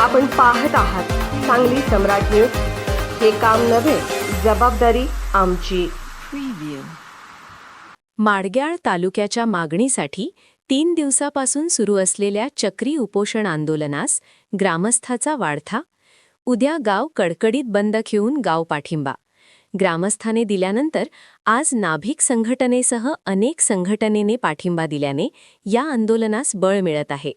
आपण पाहत आहात सांगली सम्राट न्यूज. हे काम नव्हे जबाबदारी आमची. माडग्याळ तालुक्याच्या मागणीसाठी तीन दिवसापासून सुरू असलेल्या चक्री उपोषण आंदोलनास ग्रामस्थाचा वाढथा उद्या गाव कडकडीत बंद घेऊन गाव पाठिंबा. ग्रामस्थाने दिल्यानंतर आज नाभिक संघटनेसह अनेक संघटनेने पाठिंबा दिल्याने या आंदोलनास बळ मिळत आहे.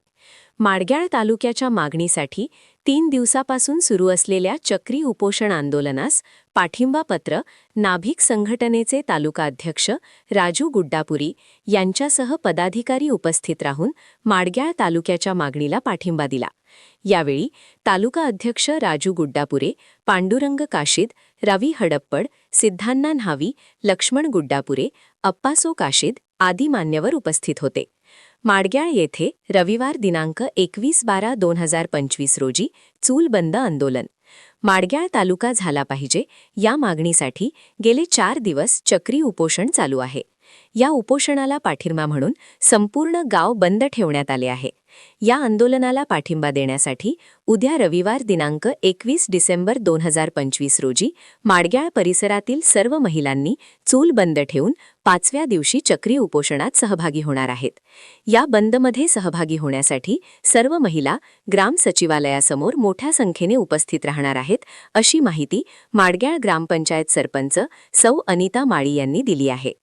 माडग्याळ तालुक्याच्या मागणीसाठी तीन दिवसापासून सुरू असलेल्या चक्री उपोषण आंदोलनास पाठिंबापत्र नाभिक संघटनेचे तालुका अध्यक्ष राजू गुड्डापुरी यांच्यासह पदाधिकारी उपस्थित राहून माडग्याळ तालुक्याच्या मागणीला पाठिंबा दिला. यावेळी तालुका अध्यक्ष राजू गुड्डापुरे पांडुरंग काशीद रवी हडप्पड सिद्धांना न्हावी लक्ष्मण गुड्डापुरे अप्पासो काशीद आदी मान्यवर उपस्थित होते. माडग्याळ येथे रविवार दिनांक एकवीस बारा दोन हजार पंचवीस रोजी चूल बंद आंदोलन. माडग्याळ तालुका झाला पाहिजे. या मागणीसाठी गेले चार दिवस चक्री उपोषण चालू आहे. या उपोषणाला पाठिंबा म्हणून संपूर्ण गाव बंद ठेवण्यात आले आहे. या आंदोलनाला पाठिंबा देण्यासाठी उद्या रविवार दिनांक एकवीस डिसेंबर दोन हजार पंचवीस रोजी माडग्याळ परिसरातील सर्व महिलांनी चूल बंद ठेवून पाचव्या दिवशी चक्री उपोषणात सहभागी होणार आहेत. या बंदमध्ये सहभागी होण्यासाठी सर्व महिला ग्राम सचिवालयासमोर मोठ्या संख्येने उपस्थित राहणार आहेत अशी माहिती माडग्याळ ग्रामपंचायत सरपंच सौ अनिता माळी यांनी दिली आहे.